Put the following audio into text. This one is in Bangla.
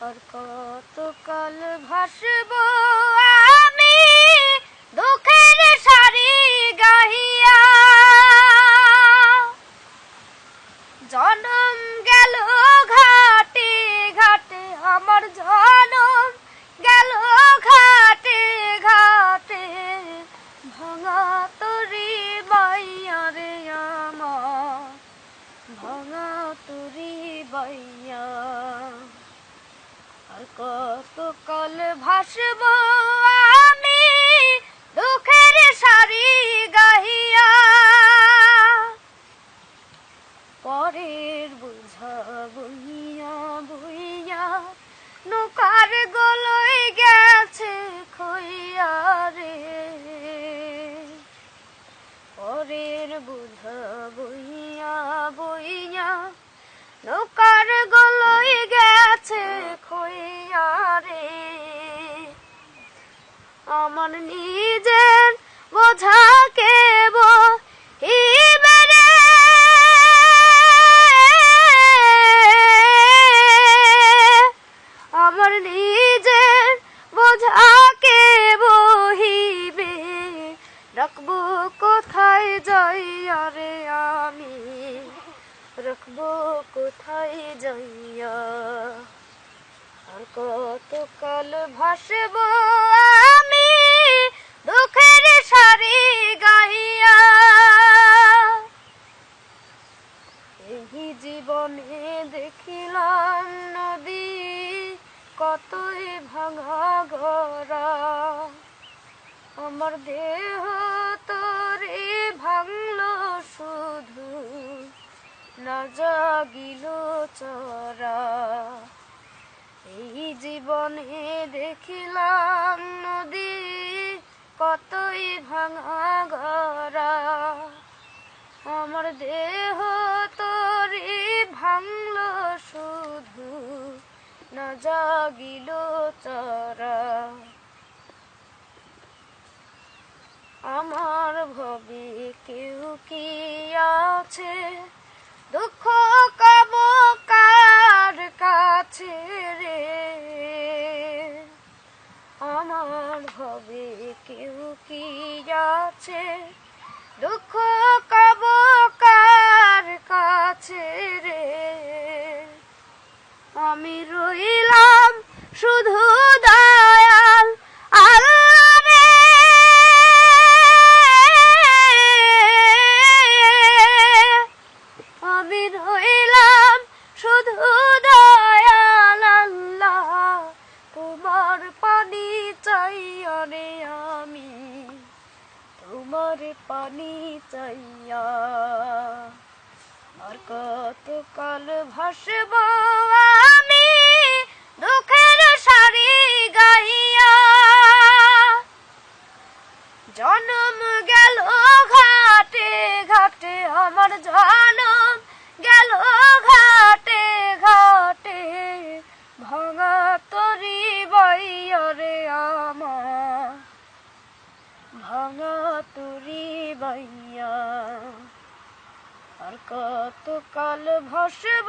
আর কতকাল ভাসব আমি দুঃখের সারি গাহিয়া। জনম গেল ঘাটে ঘাটে, আমার জনম গেল ঘাটে ঘাটে। ভাঙা তরি বাইয়া রে আমার, ভাঙা তরি বাইয়া কাল আমি দুঃখের সারি গাহিয়া। পরের বুঝা বুইয়া বুইয়া নৌকার গলই রাখব কোথায় যাইয়া রে আমি? রাখব কোথায় যাইয়া? আর কতকাল ভাসব আমি দুঃখের সারি গাইয়া? এই জীবনে দেখিলাম নদী কতই ভাঙা গড়া আমার দেহ জাগিল চরা। এই জীবনে দেখিলাম নদী কতই ভাঙা গড়া। আমার দেহ তোরে ভাঙলো শুধু না জাগিল চরা। আমার ভবে কেউ কি আছে দুঃখ আছে দুঃখ কব কার কাছে রে? আমি রইলাম শুধু তোমার পানি চাইয়া। আর কত কাল ভাসব আমি দুঃখের সারি গাইয়া। জনম গেল ঘাটে ঘাটে আমার জনম গেল ঘাটে। তরি বাইয়া আর কত কাল ভাসব